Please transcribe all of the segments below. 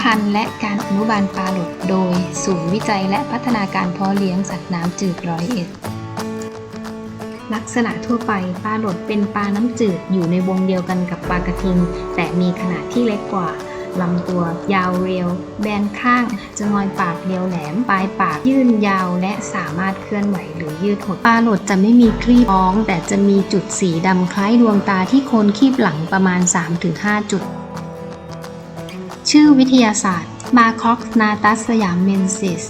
พันธุ์และการอนุบาลปลาหลดโดย ศูนย์วิจัยและพัฒนาการเพาะเลี้ยงสัตว์น้ำจืดร้อยเอ็ดลักษณะทั่วไปปลาหลดเป็นปลาน้ำจืดอยู่ในวงเดียวกันกับปลากระทิง แต่มีขนาดที่เล็กกว่าลำตัวยาวเรียว แบนข้างจะงอยปากเรียวแหลม ปลายปากยื่นยาวและสามารถเคลื่อนไหวหรือยืดหดปลาหลดจะไม่มีครีบท้อง แต่จะมีจุดสีดำคล้ายดวงตาที่โคนคีบหลังประมาณ 3-5 จุด ชื่อวิทยาศาสตร์ มาคอกนาตัสสยามเมนซิส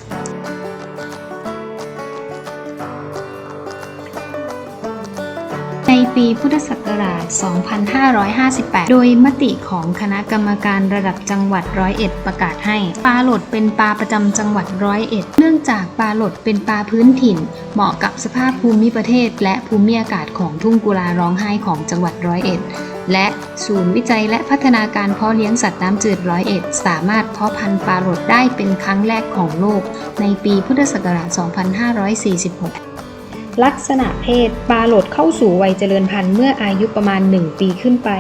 ในปีพุทธศักราช 2558 โดยมติของคณะกรรมการระดับจังหวัดร้อยเอ็ดประกาศให้ ปลาหลดเป็นปลาประจำจังหวัดร้อยเอ็ด เนื่องจากปลาหลดเป็นปลาพื้นถิ่น เหมาะกับสภาพภูมิประเทศ และภูมิอากาศของทุ่งกุลาร้องไห้ของจังหวัดร้อยเอ็ด และศูนย์วิจัยและพัฒนาการเพาะเลี้ยงสัตว์น้ำจืดร้อยเอ็ดสามารถเพาะพันธุ์ปลาหลดได้เป็นครั้งแรกของโลก ในปีพุทธศักราช 2546 ลักษณะเพศ ปลาโหลดเข้าสู่วัยเจริญพันธุ์เมื่ออายุประมาณ 1 ปีขึ้นไป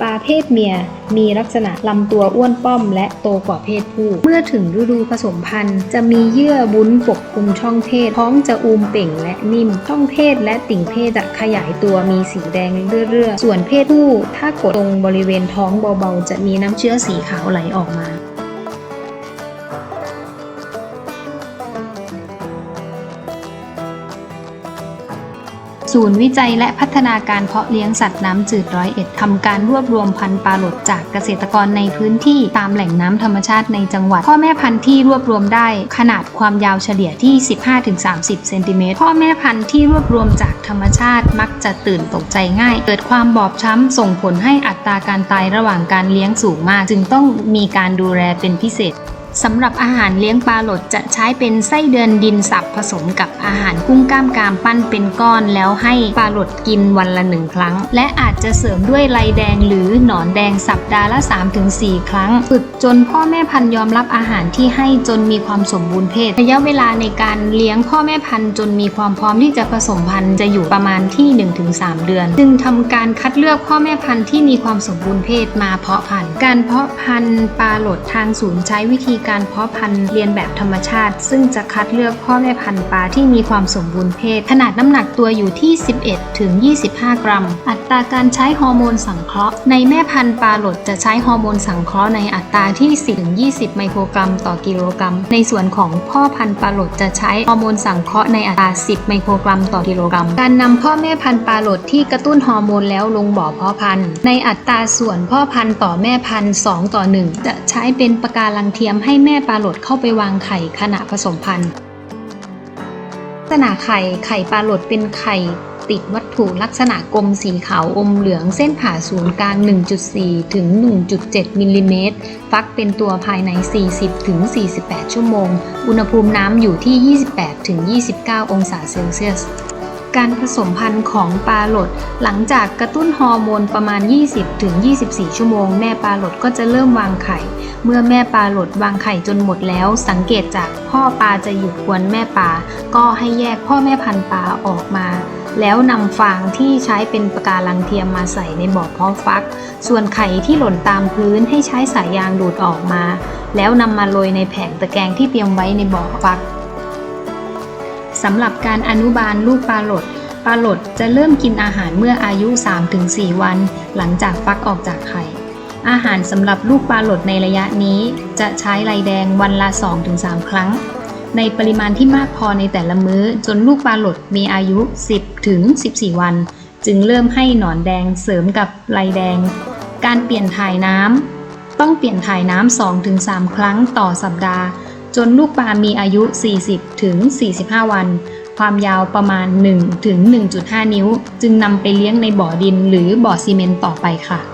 ปลาเพศเมียมีลักษณะลำตัวอ้วนป้อมและโตกว่าเพศผู้ เมื่อถึงฤดูผสมพันธุ์ จะมีเยื่อบุ้นปกคลุมช่องเพศท้องจะอูมเป่งและนิ่ม ช่องเพศและติ่งเพศจะขยายตัวมีสีแดงเรื่อๆส่วนเพศผู้ถ้ากดตรงบริเวณท้องเบาๆ จะมีน้ำเชื้อสีขาวไหลออกมา ศูนย์วิจัยและพัฒนาการเพาะเลี้ยงสัตว์น้ำจืดร้อยเอ็ดทำการรวบรวมพันธุ์ปลาหลดจากเกษตรกรในพื้นที่ตามแหล่งน้ำธรรมชาติในจังหวัด พ่อแม่พันธุ์ที่รวบรวมได้ขนาดความยาวเฉลี่ยที่ 15-30 เซนติเมตร พ่อแม่พันธุ์ที่รวบรวมจากธรรมชาติมักจะตื่นตกใจง่าย เกิดความบอบช้ำส่งผลให้อัตราการตายระหว่างการเลี้ยงสูงมาก จึงต้องมีการดูแลเป็นพิเศษ สำหรับอาหารเลี้ยงปลาหลดจะใช้เป็นไส้เดือนดินสับผสมกับอาหารกุ้งกล้ามกามปั้นเป็นก้อนแล้วให้ปลาหลดกินวันละหนึ่งครั้ง และอาจจะเสริมด้วยไลแดงหรือหนอนแดงสัปดาห์ละ 3-4 ครั้ง ฝึกจนพ่อแม่พันยอมรับอาหารที่ให้จนมีความสมบูรณ์เพศระยะเวลาในการเลี้ยงพ่อแม่พันจนมีความพร้อมที่จะผสมพันธุ์จะอยู่ประมาณที่ 1-3 เดือน จึงทำการคัดเลือกพ่อแม่พันธุ์ที่มีความสมบูรณ์เพศมาเพาะพันธุ์การเพาะพันธุ์ปลาโหลดทางศูนย์ใช้วิธีการเพาะพันธุ์เรียนแบบธรรมชาติ ซึ่งจะคัดเลือกพ่อแม่พันธุ์ปลาที่มีความสมบูรณ์เพศ ขนาดน้ำหนักตัวอยู่ที่ 11 ถึง 25 กรัม อัตราการใช้ฮอร์โมนสังเคราะห์ ในแม่พันธุ์ปลาหลดจะใช้ฮอร์โมนสังเคราะห์ในอัตราที่ 10ถึง20 ไมโครกรัม ต่อกิโลกรัม ในส่วนของพ่อพันธุ์ปลาหลดจะใช้ฮอร์โมนสังเคราะห์ในอัตรา 10 ไมโครกรัม ต่อกิโลกรัม การนำพ่อแม่พันธุ์ปลาหลดที่กระตุ้นฮอร์โมนแล้วลงบ่อเพาะพันธุ์ ในอัตราส่วนพ่อพันธุ์ต่อแม่พันธุ์ 2 ต่อ 1 จะใช้เป็นปะการังเทียมให้ให้แม่ปลาโหลดเข้าไปวางไข่ขณะผสมพันธุ์ลักษณะไข่ไข่ปลาโหลดเป็นไข่ติดวัตถุลักษณะกลมสีขาวอมเหลืองเส้นผ่าศูนย์กลาง 1.4 ถึง 1.7 มิลลิเมตร ฟักเป็นตัวภายใน 40 ถึง 48 ชั่วโมง อุณหภูมิน้ำอยู่ที่ 28 ถึง 29 องศาเซลเซียส การผสมพันธุ์ของปลาหลด หลังจากกระตุ้นฮอร์โมนประมาณ 20-24 ชั่วโมง แม่ปลาหลดก็จะเริ่มวางไข่ เมื่อแม่ปลาหลดวางไข่จนหมดแล้ว สังเกตจากพ่อปลาจะหยุดกวนแม่ปลา ก็ให้แยกพ่อแม่พันธุ์ปลาออกมา แล้วนำฟางที่ใช้เป็นปะการังเทียมมาใส่ในบ่อเพาะฟัก ส่วนไข่ที่หล่นตามพื้นให้ใช้สายยางดูดออกมา แล้วนำมาโรยในแผงตะแกรงที่เตรียมไว้ในบ่อฟัก สำหรับการอนุบาลลูกปลาหลดปลาหลดจะเริ่มกินอาหารเมื่ออายุ 3-4 วัน หลังจากฟักออกจากไข่ อาหารสำหรับลูกปลาหลดในระยะนี้ จะใช้ไรแดงวันละ 2-3 ครั้ง ในปริมาณที่มากพอในแต่ละมื้อ จนลูกปลาหลดมีอายุ 10-14 วัน จึงเริ่มให้หนอนแดงเสริมกับไรแดง การเปลี่ยนถ่ายน้ำต้องเปลี่ยนถ่ายน้ำ2-3 ครั้งต่อสัปดาห์ จนลูกปลามีอายุ 40 ถึง 45 วัน ความยาวประมาณ 1 ถึง 1.5 นิ้ว จึงนำไปเลี้ยงในบ่อดินหรือบ่อซีเมนต์ต่อไปค่ะ